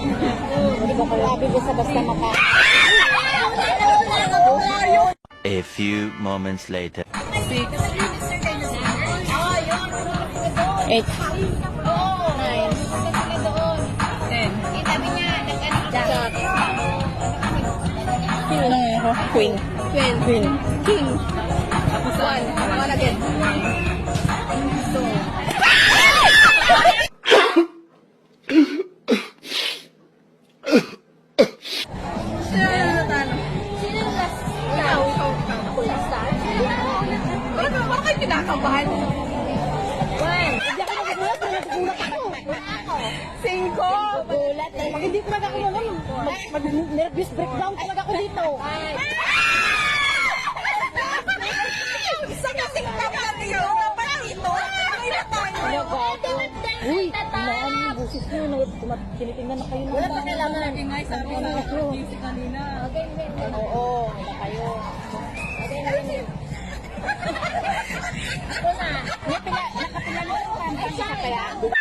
Hindi ko kalabi sa basta maka. A few moments later. Eight. Nine. Jack. Sino na ngayon ako? Queen. Queen. Queen. King. One. One again. Kinakabahan? One. Hindi ako nagugulat. Nagugulat ako. Cinco. Gulat. Pag hindi ko nagkakaroon, mag-nervous breakdown talaga ako dito. Isang kasing kapal niyo. Kapal dito. Ano ako? Uy, yung busis tumat- Tinitingnan na kayo. Wala pa kailangan. Sabi Ano na ako? busy kanina. Oo, wala kayo. Okay na pa.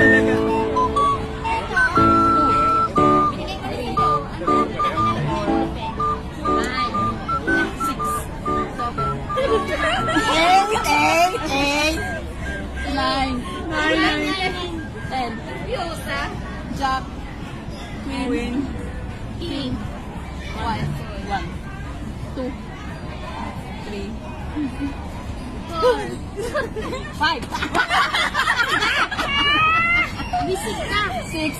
Eight, eight, eight. Nine. Nine. Ten. Jack. Queen. King. One. One. Two. Three. Five. Six.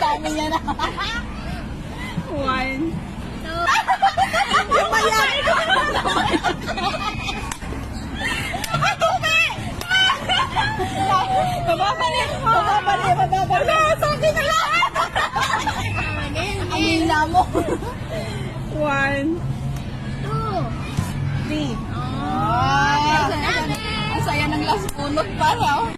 Dami niya na. One. Bababali, bababali, bababali. Sa akin na lang. Mo. One. Three. Ah. Ang saya ng last punot para. oh.